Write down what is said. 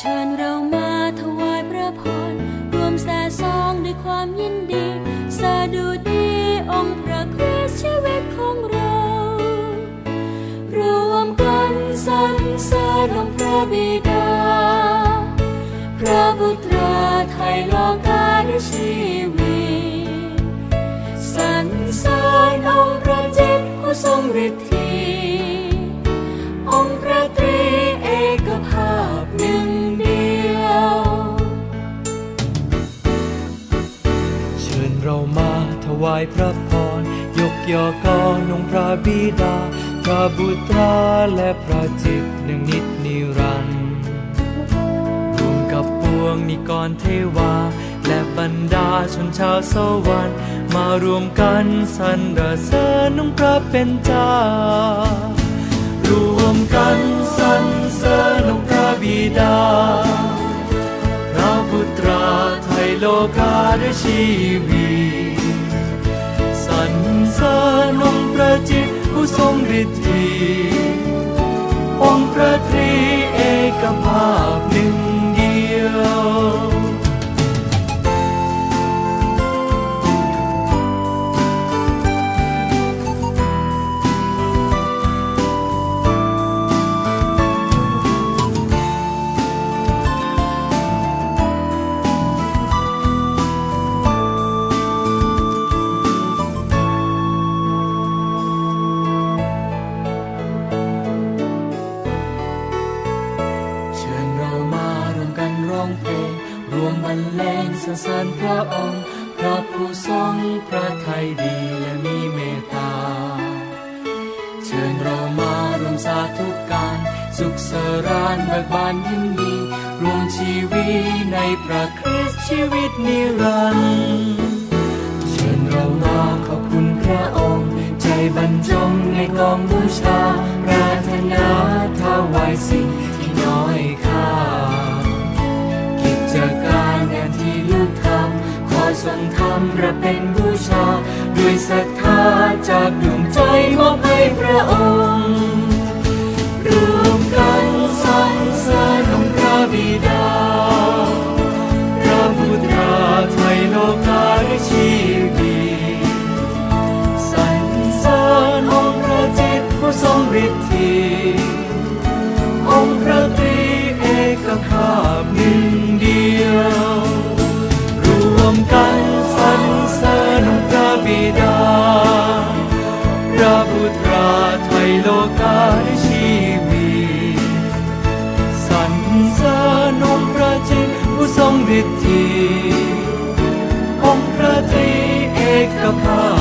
เชิญเรามาถวายพระพรรวมแส่ซองด้วยความยินดีสาดุดีองค์พระคริสต์ชีวิตของเรา รวมกันสรรเสริญองค์พระบิดา พระบุตรไทยโลกาด้วยชีวิตสรรเสริญองค์พระจิตผู้ทรงฤทธิ วายพระพร ยกยอกอนองพระบิดา พระบุตราและพระจิตหนึ่งนิดนิรันดร์รวมกับปวงนิกรเทวา และบรรดาชนชาวสวรรค์มารวมกันสรรเสริญองพระเป็นเจ้ารวมกันสรรเสริญองพระบิดา พระพุตราไทยโลกาด้วยชีวิต จิตผู้ทรงฤทธิองค์พระตรีเอกภ ร้องเพลง รวมบรรเลงสรรเสริญพระองค์พระผู้ทรงพระทัยดีและมีเมตตา เชิญเรามารวมสาธุการ สุขสรานเบิกบานยินดีรวมชีวิตในพระคริสต์ชีวิตนิรันดร์เชิญเรามาขอบคุณพระองค์ ใจบรรจงในกองบูชา ระเป็นบูชา ด้วยศรัทธาจากดวงใจมอบให้พระองค์ รวมกันสรรเสริญองค์พระบิดา พระบุตราไทยโลกาฤชีวีสรรเสริญองค์พระจิตผู้ทรงฤทธิ สนองพระจิตผู้ทรงฤทธิ์องค์พระตรีเอกภาพ